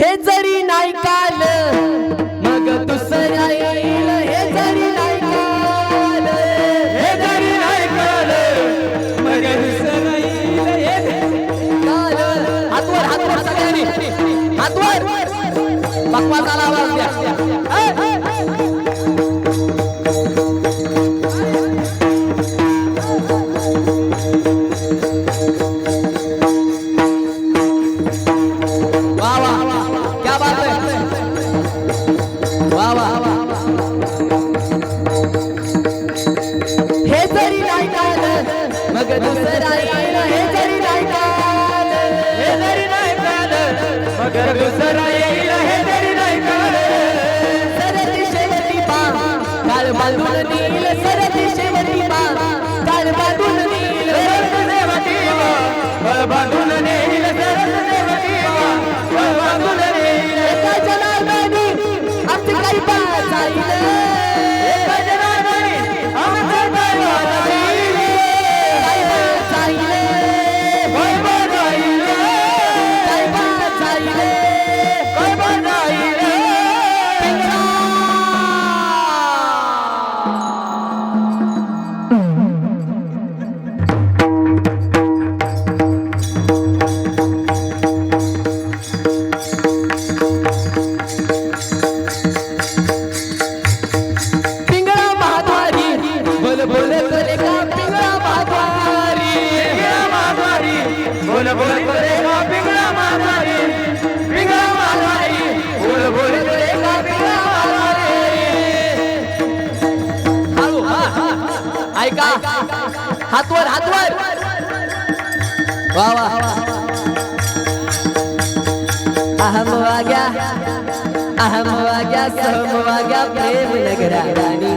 हे जरी नाही काल मग दुसऱ्या येईल. हे जरी नाही काल हे जरी नाही काल मग दुसऱ्या येईल. हे काल हातवर हातवर सगळ्यांनी. हातवर. बकवासाला आवाज द्या. वाह हे जरी नाही काल मग दुसरा येईल हे जरी नाही काल हे जरी नाही काल मग दुसरा येईल हे जरी नाही काल सरती शेवटी पा काल बांधून नील सरती ऐका. हातवर हातवर. वा वा अहम वाग्या अहम वाग्या सहम वाग्या प्रेम नगरा राणी.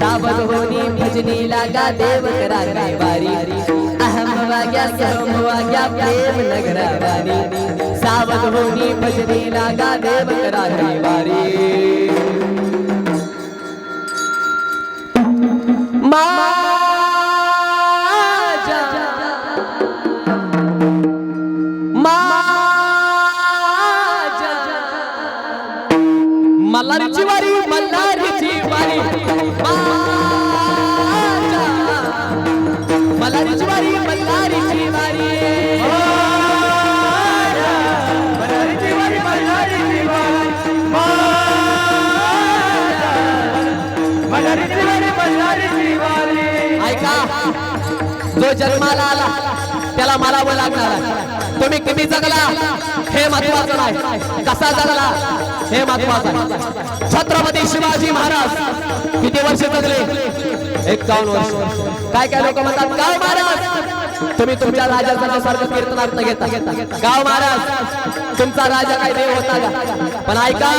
सावध होनी भजनी लागा देव करा बारी अहम वाग्या सहम वाग्या प्रेम नगरा राणी. सावध होनी भजनी लागा देव करा बारी मल्हारीची वारी. मल्हारीची वारी मल्हारीची वारी. मल्हारीची वारी ऐका जो जन्माला आला त्याला मारावं लागणार आहे. तुम्ही किती जगला? हे महत्वाचं नाही. कसा जगला? हे महत्वाचं आहे. छत्रपती शिवाजी महाराज किती वर्ष जगले? एकावन्न वर्ष. काय काय लोक म्हणतात? गाव महाराज! तुम्ही तुमच्या राजाचा सारखं कीर्तनार्थ घेता. गाव महाराज! तुमचा राजा काय देव होता का? पण ऐका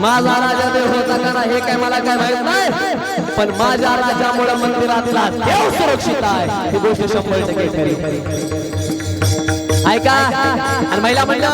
माझा राजा देव होता का हे काय मला काय माहीत नाही. पण माझ्या राजामुळे मंदिरातला देव सुरक्षित आहे. ही गोष्ट शंभर टक्के खरी. ऐका आणि महिला महिला